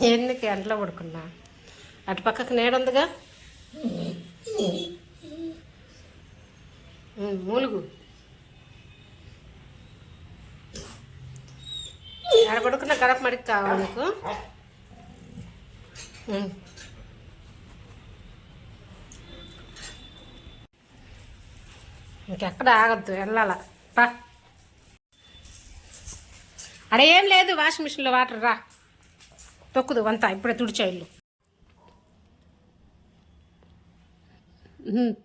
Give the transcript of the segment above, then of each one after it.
ఎందుకు ఎండలో పడుకున్నా? అటు పక్కకు నీడ ఉందిగా? మూలుగు. ఎక్కడ పడుకున్న గడప మడికి కావాలి నీకు? ఇంకెక్కడ ఆగద్దు వెళ్ళాల? పా. ఏం లేదు వాషింగ్ మిషన్లో వాటర్ రా. తొక్కుదు అంతా ఇప్పుడే తుడిచా ఇల్లు.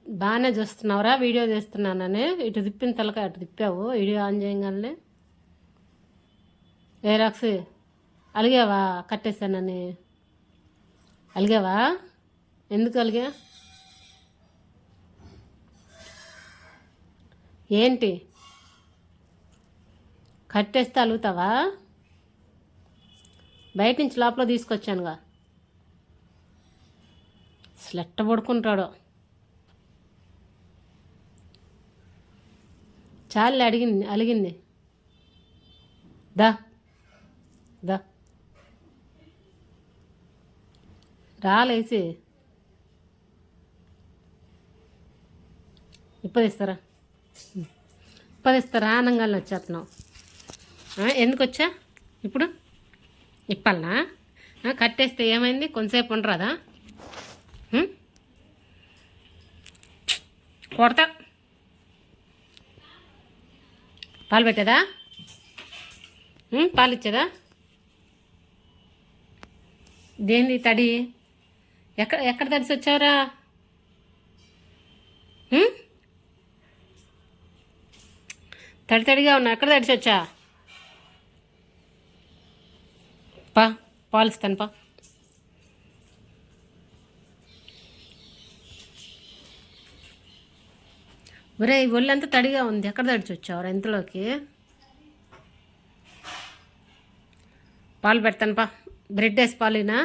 బాగానే చూస్తున్నావురా వీడియో చేస్తున్నానని. ఇటు తిప్పిన తలక అటు తిప్పావు వీడియో ఆన్ చేయగానే. ఏ అలిగావా? కట్టేశానని. అలిగావా? ఎందుకు అలిగా? ఏంటి? కట్టేస్తే అలుగుతావా? బయట నుంచి లోపల తీసుకొచ్చానుగా. స్లెట్ట పడుకుంటాడు. పడుకుంటాడో చాలు అడిగింది అలిగింది. దా దా. రాలేసి ఇప్పదిస్తారా ఇప్పదిస్తారా ఆనంగాల్లో వచ్చేస్తున్నావు. ఎందుకు వచ్చా? ఇప్పుడు? ఇప్పల్నా కట్టేస్తే ఏమైంది? కొంతసేపు ఉండరాదా? కొడతా. పాలు పెట్టేదా? పాలు ఇచ్చేదా? దేని తడి? ఎక్కడ ఎక్కడ తడిసి వచ్చావురా? తడి తడిగా ఉన్నా ఎక్కడ తడిసి వచ్చా? పా పాలు ఇస్తాను పా. ఒరే ఈ ఒళ్ళంతా తడిగా ఉంది. ఎక్కడ తడిచి వచ్చావు ఎంతలోకి పాలు పెడతాను పా. బ్రెడ్ వేసి పాలునా?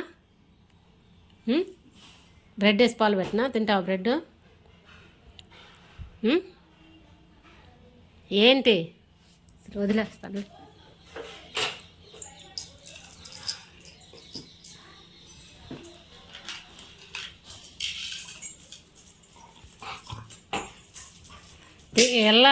బ్రెడ్ వేసి పాలు పెట్టినా? తింటావా బ్రెడ్? ఏంటి? వదిలేస్తాను. Que ela